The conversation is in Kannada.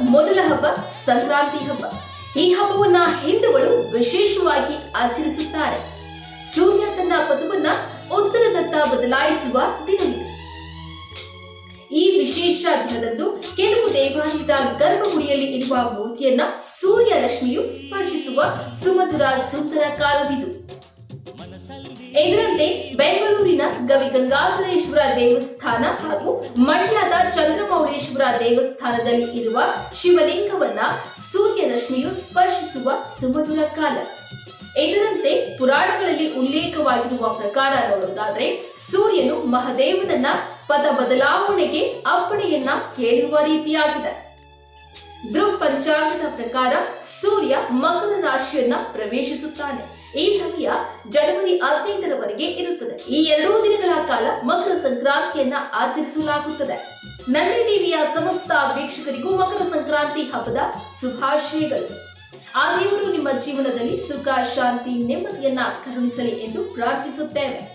ಮೊದಲ ಹಬ್ಬ ಸಂಕ್ರಾಂತಿ ಹಬ್ಬ. ಈ ಹಬ್ಬವನ್ನ ಹಿಂದೂಗಳು ವಿಶೇಷವಾಗಿ ಆಚರಿಸುತ್ತಾರೆ. ಸೂರ್ಯ ತನ್ನ ಪಥವನ್ನ ಉತ್ತರದತ್ತ ಬದಲಾಯಿಸುವ ದಿನವಿದೆ. ಈ ವಿಶೇಷ ದಿನದಂದು ಕೆಲವು ದೇವಾಲಯದ ಗರ್ಭಗುಡಿಯಲ್ಲಿ ಇರುವ ಮೂರ್ತಿಯನ್ನ ಸೂರ್ಯ ರಶ್ಮಿಯು ಸ್ಪರ್ಶಿಸುವ ಸುಮಧುರ ಸುಂದರ ಕಾಲವಿದು. ಇದರಂತೆ ಬೆಂಗಳೂರಿನ ಗವಿ ಗಂಗಾಧರೇಶ್ವರ ದೇವಸ್ಥಾನ ಹಾಗೂ ಮಂಡ್ಯದ ಚಂದ್ರಮೌಳೇಶ್ವರ ದೇವಸ್ಥಾನದಲ್ಲಿ ಇರುವ ಶಿವಲಿಂಗವನ್ನ ಸೂರ್ಯ ರಶ್ಮಿಯು ಸ್ಪರ್ಶಿಸುವ ಸುಮಧುರ ಕಾಲ. ಇದರಂತೆ ಪುರಾಣಗಳಲ್ಲಿ ಉಲ್ಲೇಖವಾಗಿರುವ ಪ್ರಕಾರ ನೋಡೋದಾದ್ರೆ ಸೂರ್ಯನು ಮಹದೇವನನ್ನ ಪದ ಬದಲಾವಣೆಗೆ ಅಪ್ಪಣೆಯನ್ನ ಕೇಳುವ ರೀತಿಯಾಗಿದೆ. ಧ್ರುವ ಪಂಚಾಂಗದ ಪ್ರಕಾರ ಸೂರ್ಯ ಮಕರ ರಾಶಿಯನ್ನ ಪ್ರವೇಶಿಸುತ್ತಾನೆ. ಈ ಸಮಯ ಜನವರಿ ಹದಿನೈದರವರೆಗೆ ಇರುತ್ತದೆ. ಈ ಎರಡೂ ದಿನಗಳ ಕಾಲ ಮಕರ ಸಂಕ್ರಾಂತಿಯನ್ನ ಆಚರಿಸಲಾಗುತ್ತದೆ. ನಂದಿ ಟಿವಿಯ ಸಮಸ್ತ ವೀಕ್ಷಕರಿಗೂ ಮಕರ ಸಂಕ್ರಾಂತಿ ಹಬ್ಬದ ಶುಭಾಶಯಗಳು. ಆ ದೇವರು ನಿಮ್ಮ ಜೀವನದಲ್ಲಿ ಸುಖ, ಶಾಂತಿ, ನೆಮ್ಮದಿಯನ್ನ ಕರುಣಿಸಲಿ ಎಂದು ಪ್ರಾರ್ಥಿಸುತ್ತೇವೆ.